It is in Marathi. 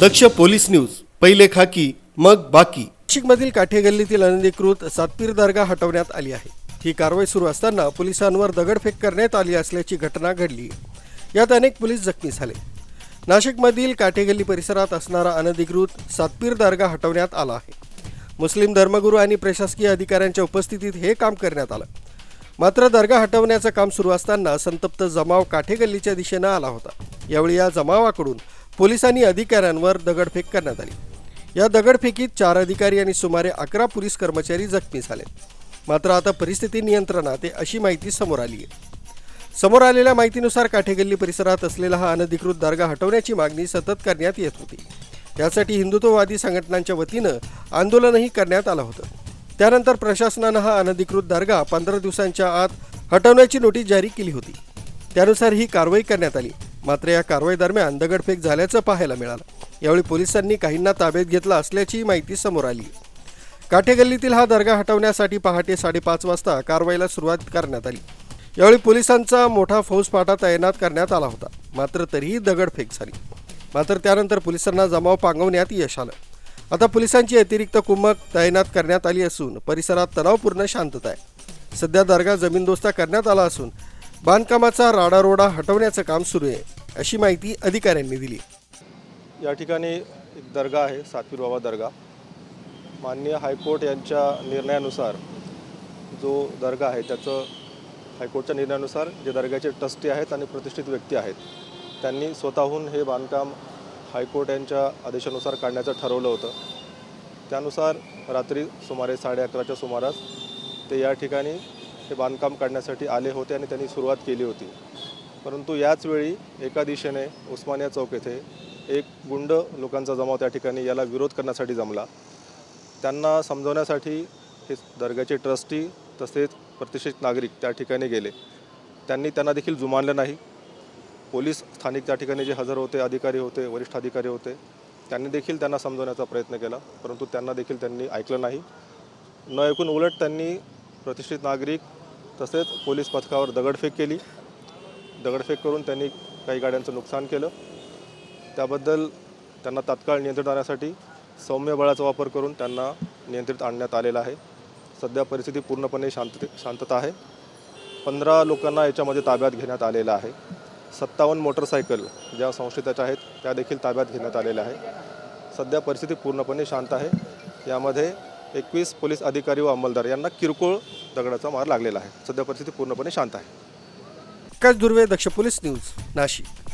दक्ष पोलीस न्यूज पहिले खाकी मग बाकी. नाशिकमधील काठे गल्लीतील अनधिकृत सातपीर दर्गा हटवण्यात आली आहे. ही कारवाई सुरू असताना पोलिसांवर दगडफेक करण्यात आली असल्याची घटना घडली. यात अनेक पोलीस जखमी झाले. नाशिकमधील काठेगल्ली परिसरात असणारा अनधिकृत सातपीर दर्गा हटवण्यात आला आहे. मुस्लिम धर्मगुरू आणि प्रशासकीय अधिकाऱ्यांच्या उपस्थितीत हे काम करण्यात आलं. मात्र दर्गा हटवण्याचं काम सुरू असताना संतप्त जमाव काठेगल्लीच्या दिशेनं आला होता. यावेळी या जमावाकडून पोलिसांनी अधिकाऱ्यांवर दगडफेक करण्यात आली. या दगडफेकीत चार अधिकारी आणि सुमारे अकरा पोलीस कर्मचारी जखमी झाले. मात्र आता परिस्थिती नियंत्रणात आहे अशी माहिती समोर आली आहे. समोर आलेल्या माहितीनुसार काठेगल्ली परिसरात असलेला हा अनधिकृत दर्गा हटवण्याची मागणी सतत करण्यात येत होती. त्यासाठी हिंदुत्ववादी संघटनांच्या वतीनं आंदोलनही करण्यात आलं होतं. त्यानंतर प्रशासनानं हा अनधिकृत दर्गा पंधरा दिवसांच्या आत हटवण्याची नोटीस जारी केली होती. त्यानुसार ही कारवाई करण्यात आली. मात्र या कारवाई दरम्यान दगडफेक झाल्याचं पाहायला मिळालं. यावेळी पोलिसांनी काहींना ताब्यात घेतलं असल्याची माहिती समोर आली. काठेगल्लीतील हा दर्गा हटवण्यासाठी पहाटे साडेपाच वाजता कारवाईला सुरुवात करण्यात आली. यावेळी पोलिसांचा मोठा फौजफाटा तैनात करण्यात आला होता. मात्र तरीही दगडफेक झाली. मात्र त्यानंतर पोलिसांना जमाव पांगवण्यात यश आलं. आता पोलिसांची अतिरिक्त कुमक तैनात करण्यात आली असून परिसरात तणावपूर्ण शांतता आहे. सध्या दर्गा जमीनदोस्ता करण्यात आला असून बांधकामाचा राडारोडा हटवण्याचं काम सुरू आहे. अशी माहिती अधिकाऱ्यांनी दिली. या ठिकाणी एक दर्गा आहे सातवीर बाबा दर्गा. माननीय हायकोर्ट यांच्या निर्णयानुसार जो दर्गा आहे त्याचं हायकोर्टच्या निर्णयानुसार जे दर्ग्याचे ट्रस्टी आहेत आणि प्रतिष्ठित व्यक्ती आहेत त्यांनी स्वतःहून हे बांधकाम हायकोर्ट यांच्या आदेशानुसार काढण्याचं ठरवलं होतं. त्यानुसार रात्री सुमारे साडे अकराच्या सुमारास ते या ठिकाणी हे बांधकाम काढण्यासाठी आले होते आणि त्यांनी सुरुवात केली होती. परंतु याचवेळी एका दिशेने उस्मानिया चौक येथे एक गुंड लोकांचा जमाव त्या ठिकाणी याला विरोध करण्यासाठी जमला. त्यांना समजवण्यासाठी हे दर्ग्याचे ट्रस्टी तसेच प्रतिष्ठित नागरिक त्या ठिकाणी गेले. त्यांनी त्यांना देखील जुमानलं नाही. पोलीस स्थानिक त्या ठिकाणी जे हजर होते अधिकारी होते वरिष्ठ अधिकारी होते त्यांनी देखील त्यांना समजवण्याचा प्रयत्न केला परंतु त्यांना देखील त्यांनी ऐकलं नाही. न ऐकून उलट त्यांनी प्रतिष्ठित नागरिक तसेच पोलीस पथकावर दगडफेक केली. दगडफेक करून त्यांनी काही गाड्यांचं नुकसान केलं. त्याबद्दल त्यांना तात्काळ नियंत्रित आणण्यासाठी सौम्य बळाचा वापर करून त्यांना नियंत्रित आणण्यात आलेला आहे. सध्या परिस्थिती पूर्णपणे शांत शांतता आहे. पंधरा लोकांना याच्यामध्ये ताब्यात घेण्यात आलेलं आहे. सत्तावन्न मोटरसायकल ज्या संशयिताच्या आहेत त्या देखील ताब्यात घेण्यात आलेल्या आहे सध्या परिस्थिती पूर्णपणे शांत आहे. यामध्ये एकवीस पोलीस अधिकारी व अंमलदार यांना किरकोळ दगडाचा मार लागलेला आहे. सध्या परिस्थिती पूर्णपणे शांत आहे. Akash Durve Daksh police news Nashik.